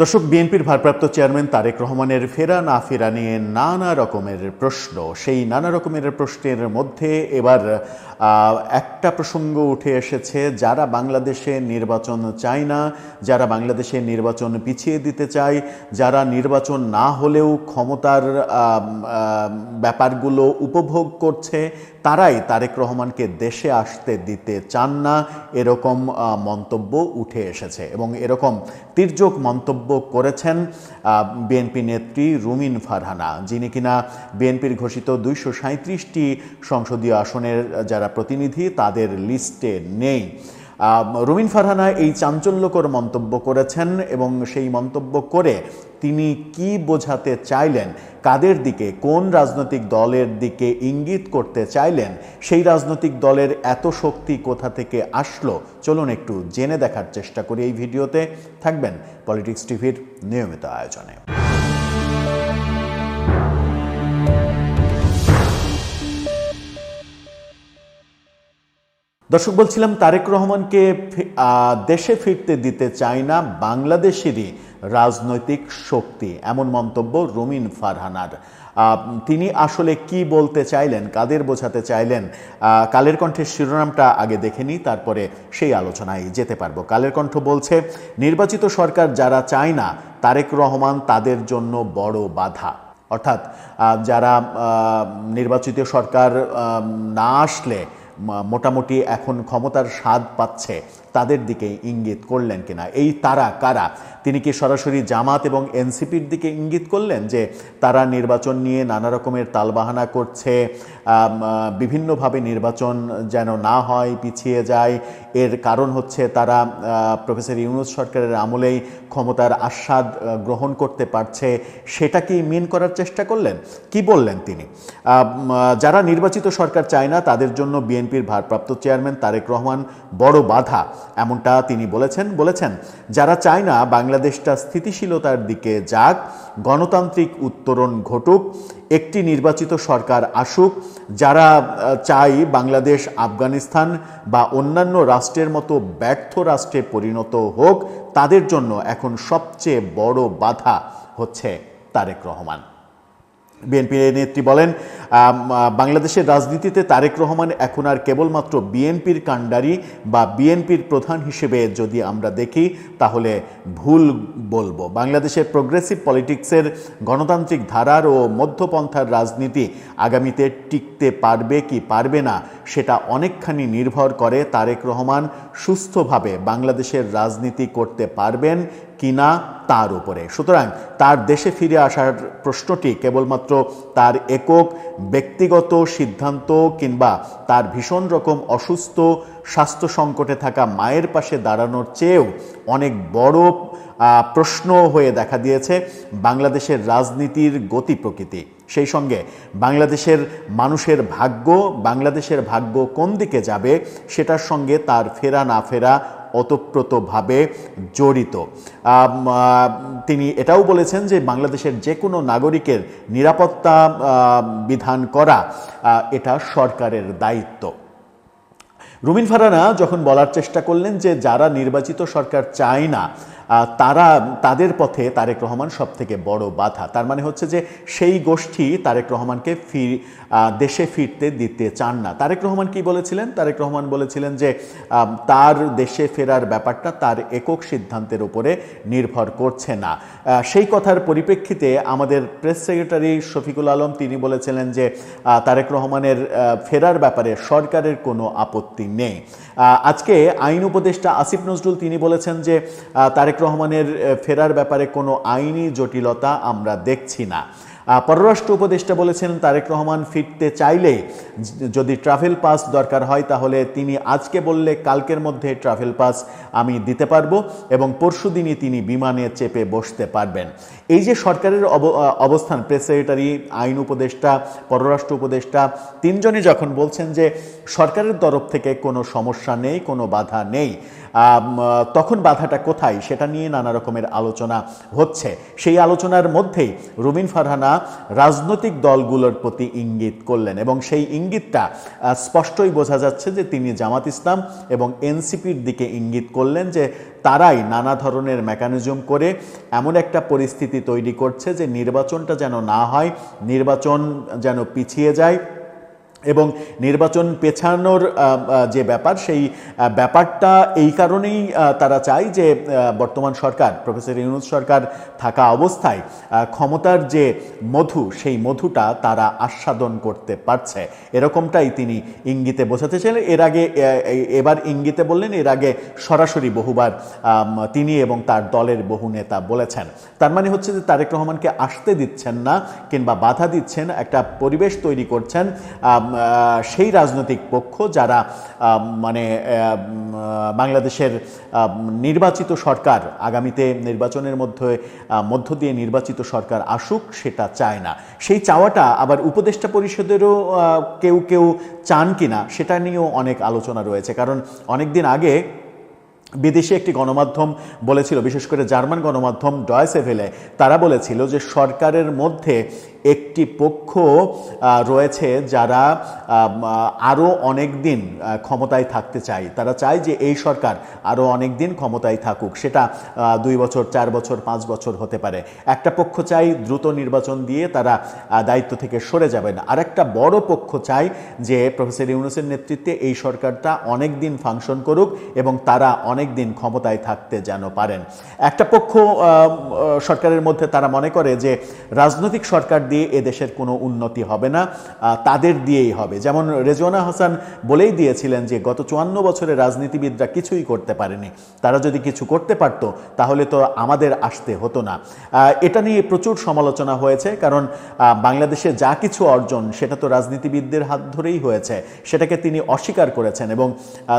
দর্শক, বিএনপির ভারপ্রাপ্ত চেয়ারম্যান তারেক রহমানের ফেরা না ফেরা নিয়ে নানা রকমের প্রশ্ন। সেই নানা রকমের প্রশ্নের মধ্যে এবার একটা প্রসঙ্গ উঠে এসেছে। যারা বাংলাদেশে নির্বাচন চায় না, যারা বাংলাদেশে নির্বাচন পিছিয়ে দিতে চায়, যারা নির্বাচন না হলেও ক্ষমতার ব্যাপারগুলো উপভোগ করছে তারাই তারেক রহমানকে দেশে আসতে দিতে চান না, এরকম মন্তব্য উঠে এসেছে। এবং এরকম তির্যক মন্তব্য করেছেন বিএনপি নেত্রী রুমিন ফারহানা, যিনি কিনা বিএনপির ঘোষিত দুইশো সাঁত্রিশটি সংসদীয় আসনের যারা প্রতিনিধি তাদের লিস্টে নেই। রুমিন ফারহানা এই চাঞ্চল্যকর মন্তব্য করেছেন এবং সেই মন্তব্য করে তিনি কি বোঝাতে চাইলেন, কাদের দিকে, কোন রাজনৈতিক দলের দিকে ইঙ্গিত করতে চাইলেন, সেই রাজনৈতিক দলের এত শক্তি কোথা থেকে আসলো, চলুন একটু জেনে দেখার চেষ্টা করি এই ভিডিওতে। থাকবেন পলিটিক্স টিভির নিয়মিত আয়োজনে। দর্শক, বলছিলাম তারেক রহমানকে দেশে ফিরতে দিতে চায় না বাংলাদেশেরই রাজনৈতিক শক্তি, এমন মন্তব্য রুমিন ফারহানার। তিনি আসলে কি বলতে চাইলেন, কাদের বোঝাতে চাইলেন কালের কণ্ঠের শিরোনামটা আগে দেখে নিই, তারপরে সেই আলোচনায় যেতে পারব। কালের কণ্ঠ বলছে, নির্বাচিত সরকার যারা চায় না, তারেক রহমান তাদের জন্য বড় বাধা। অর্থাৎ যারা নির্বাচিত সরকার না আসলে মোটামুটি এখন ক্ষমতার স্বাদ পাচ্ছে। তাদের দিকে ইঙ্গিত করলেন কিনা? এই তারা কারা? তিনি কি সরাসরি জামাত এবং এনসিপির দিকে ইঙ্গিত করলেন যে তারা নির্বাচন নিয়ে নানা রকমের তালবাহানা করছে বিভিন্নভাবে নির্বাচন যেন না হয়, পিছিয়ে যায়? এর কারণ হচ্ছে তারা প্রফেসর ইউনুস সরকারের আমলেই ক্ষমতার আস্বাদ গ্রহণ করতে পারছে। সেটা কি মিন করার চেষ্টা করলেন? কি বললেন তিনি? যারা নির্বাচিত সরকার চায় না, তাদের জন্য বিএনপির ভারপ্রাপ্ত চেয়ারম্যান তারেক রহমান বড় বাধা। এমনটা তিনি বলেছেন বলেছেন, যারা চায় না বাংলাদেশটা স্থিতিশীলতার দিকে যাক, গণতান্ত্রিক উত্তরণ ঘটুক, একটি নির্বাচিত সরকার আসুক, যারা চাই বাংলাদেশ আফগানিস্তান বা অন্যান্য রাষ্ট্রের মতো ব্যর্থ রাষ্ট্রে পরিণত হোক, তাদের জন্য এখন সবচেয়ে বড় বাধা হচ্ছে তারেক রহমান। বিএনপি নেত্রী বলেন বাংলাদেশের রাজনীতিতে তারেক রহমান এখন আর কেবলমাত্র বিএনপির কাণ্ডারি বা বিএনপির প্রধান হিসেবে যদি আমরা দেখি, তাহলে ভুল বলব। বাংলাদেশের প্রোগ্রেসিভ পলিটিক্সের গণতান্ত্রিক ধারার ও মধ্যপন্থার রাজনীতি আগামীতে টিকতে পারবে কি পারবে না, সেটা অনেকখানি নির্ভর করে তারেক রহমান সুস্থভাবে বাংলাদেশের রাজনীতি করতে পারবেন কিনা তার উপরে। সুতরাং তার দেশে ফিরে আসার প্রশ্নটি কেবলমাত্র তার একক ব্যক্তিগত সিদ্ধান্ত কিংবা তার ভীষণ রকম অসুস্থ স্বাস্থ্য সংকটে থাকা মায়ের পাশে দাঁড়ানোর চেয়েও অনেক বড় প্রশ্ন হয়ে দেখা দিয়েছে বাংলাদেশের রাজনীতির গতি প্রকৃতি। সেই সঙ্গে বাংলাদেশের মানুষের ভাগ্য, বাংলাদেশের ভাগ্য কোন দিকে যাবে সেটার সঙ্গে তার ফেরা না ফেরা ওতপ্রোতভাবে জড়িত। তিনি এটাও বলেছেন যে বাংলাদেশের যে কোনো নাগরিকের নিরাপত্তা বিধান করা এটা সরকারের দায়িত্ব। রুমিন ফারানা যখন বলার চেষ্টা করলেন যে যারা নির্বাচিত সরকার চায় না তারা তাদের পথে তারেক রহমান সব থেকে বড় বাধা। তার মানে হচ্ছে যে সেই গোষ্ঠী তারেক রহমানকে ফির দেশে ফিরতে দিতে চান না। তারেক রহমান কি বলেছিলেন? তারেক রহমান বলেছিলেন যে তার দেশে ফেরার ব্যাপারটা তার একক সিদ্ধান্তের উপরে নির্ভর করছে না। সেই কথার পরিপ্রেক্ষিতে আমাদের প্রেস সেক্রেটারি শফিকুল আলম তিনি বলেছিলেন যে তারেক রহমানের ফেরার ব্যাপারে সরকারের কোনো আপত্তি নেই। আজকে আইন উপদেষ্টা আসিফ নজরুল তিনি বলেছেন যে আহ, তারেক রহমানের ফেরার ব্যাপারে কোনো আইনি জটিলতা আমরা দেখছি না। পররাষ্ট্র উপদেষ্টা বলেছেন, তারেক রহমান ফিরতে চাইলে যদি ট্রাভেল পাস দরকার হয়, তাহলে তিনি আজকে বললে কালকের মধ্যে ট্রাভেল পাস আমি দিতে পারব এবং পরশু দিনই তিনি বিমানে চেপে বসতে পারবেন। এই যে সরকারের অব- অবস্থান প্রেস সেক্রেটারি আইন উপদেষ্টা, পররাষ্ট্র উপদেষ্টা, তিনজনই যখন বলছেন যে সরকারের তরফ থেকে কোনো সমস্যা নেই, কোনো বাধা নেই তখন বাধাটা কোথায়? সেটা নিয়ে নানা রকমের আলোচনা হচ্ছে। সেই আলোচনার মধ্যেই রুমিন ফারহানা রাজনৈতিক দলগুলোর প্রতি ইঙ্গিত করলেন এবং সেই ইঙ্গিতটা স্পষ্টই বোঝা যাচ্ছে যে তিনি জামাত ইসলাম এবং এনসিপির দিকে ইঙ্গিত করলেন যে তারাই নানা ধরনের মেকানিজম করে এমন একটা পরিস্থিতি তৈরি করছে যে নির্বাচনটা যেন না হয়, নির্বাচন যেন পিছিয়ে যায়। এবং নির্বাচন পেছানোর যে ব্যাপার, সেই ব্যাপারটা এই কারণেই তারা চায় যে বর্তমান সরকার, প্রফেসর ইউনুস সরকার থাকা অবস্থায় ক্ষমতার যে মধু, সেই মধুটা তারা আস্বাদন করতে পারছে। এরকমটাই তিনি ইঙ্গিতে বোঝাতে চাইলেন এর আগে এবার ইঙ্গিতে বললেন, এর আগে সরাসরি বহুবার তিনি এবং তার দলের বহু নেতা বলেছেন। তার মানে হচ্ছে যে তারেক রহমানকে আসতে দিচ্ছেন না কিংবা বাধা দিচ্ছেন, একটা পরিবেশ তৈরি করছেন সেই রাজনৈতিক পক্ষ যারা মানে বাংলাদেশের নির্বাচিত সরকার আগামীতে নির্বাচনের মধ্যে মধ্য দিয়ে নির্বাচিত সরকার আসুক সেটা চায় না। সেই চাওয়াটা আবার উপদেষ্টা পরিষদেরও কেউ কেউ চান কিনা সেটা নিয়েও অনেক আলোচনা রয়েছে। কারণ অনেক দিন আগে বিদেশে একটি গণমাধ্যম বলেছিল, বিশেষ করে জার্মান গণমাধ্যম ডয়েসেভেলে তারা বলেছিল যে সরকারের মধ্যে একটি পক্ষ রয়েছে যারা আরও অনেক দিন ক্ষমতায় থাকতে চায়। তারা চায় যে এই সরকার আরও অনেক দিন ক্ষমতায় থাকুক। সেটা দুই বছর, চার বছর, পাঁচ বছর হতে পারে। একটা পক্ষ চাই দ্রুত নির্বাচন দিয়ে তারা দায়িত্ব থেকে সরে যাবেন। আর একটা বড় পক্ষ চাই যে প্রফেসর ইউনুসের নেতৃত্বে এই সরকারটা অনেক দিন ফাংশন করুক এবং তারা অনেক দিন ক্ষমতায় থাকতে যেন পারেন। একটা পক্ষ সরকারের মধ্যে তারা মনে করে যে রাজনৈতিক সরকার দিয়ে এদেশের কোনো উন্নতি হবে না তাদের দিয়েই হবে। যেমন রেজওয়ানা হাসান বলেই দিয়েছিলেন যে, গত চুয়ান্ন বছরে রাজনীতিবিদরা কিছুই করতে পারেনি। তারা যদি কিছু করতে পারত, তাহলে তো আমাদের আসতে হতো না। এটা নিয়ে প্রচুর সমালোচনা হয়েছে, কারণ বাংলাদেশে যা কিছু অর্জন, সেটা তো রাজনীতিবিদদের হাত ধরেই হয়েছে। সেটাকে তিনি অস্বীকার করেছেন এবং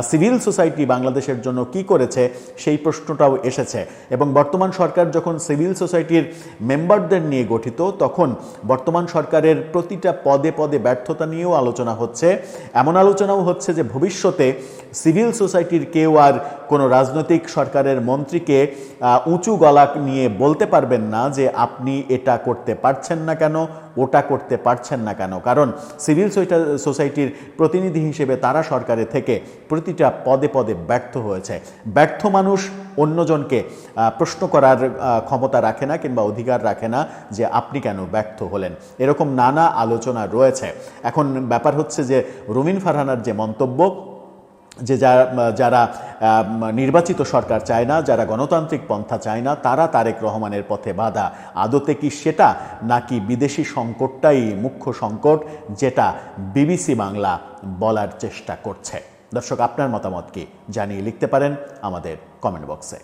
সিভিল সোসাইটি বাংলাদেশের জন্য কি করেছে, সেই প্রশ্নটাও এসেছে। এবং বর্তমান সরকার যখন সিভিল সোসাইটির মেম্বারদের নিয়ে গঠিত, তখন বর্তমান সরকারের প্রতিটা পদে পদে ব্যর্থতা নিয়েও আলোচনা হচ্ছে। এমন আলোচনাও হচ্ছে যে ভবিষ্যতে সিভিল সোসাইটির কেউ আর কোনো রাজনৈতিক সরকারের মন্ত্রীকে উঁচু গলা নিয়ে বলতে পারবেন না যে আপনি এটা করতে পারছেন না কেন। ওটা করতে পারছেন না কেন? কারণ সিভিল সোসাইটির প্রতিনিধি হিসেবে তারা সরকারে থেকে প্রতিটা পদে পদে ব্যর্থ হয়েছে। ব্যর্থ মানুষ অন্যজনকে প্রশ্ন করার ক্ষমতা রাখে না কিংবা অধিকার রাখে না যে আপনি কেন ব্যর্থ হলেন। এরকম নানা আলোচনা রয়েছে। এখন ব্যাপার হচ্ছে যে রুমিন ফারহানার যে মন্তব্য যে যারা নির্বাচিত সরকার চায় না, যারা গণতান্ত্রিক পন্থা চায় না, তারা তারেক রহমানের পথে বাধা। আদতে কি সেটা, নাকি বিদেশি সংকটটাই মুখ্য সংকট, যেটা বিবিসি বাংলা বলার চেষ্টা করছে? দর্শক, আপনার মতামত কি? জানিয়ে লিখতে পারেন আমাদের কমেন্ট বক্সে।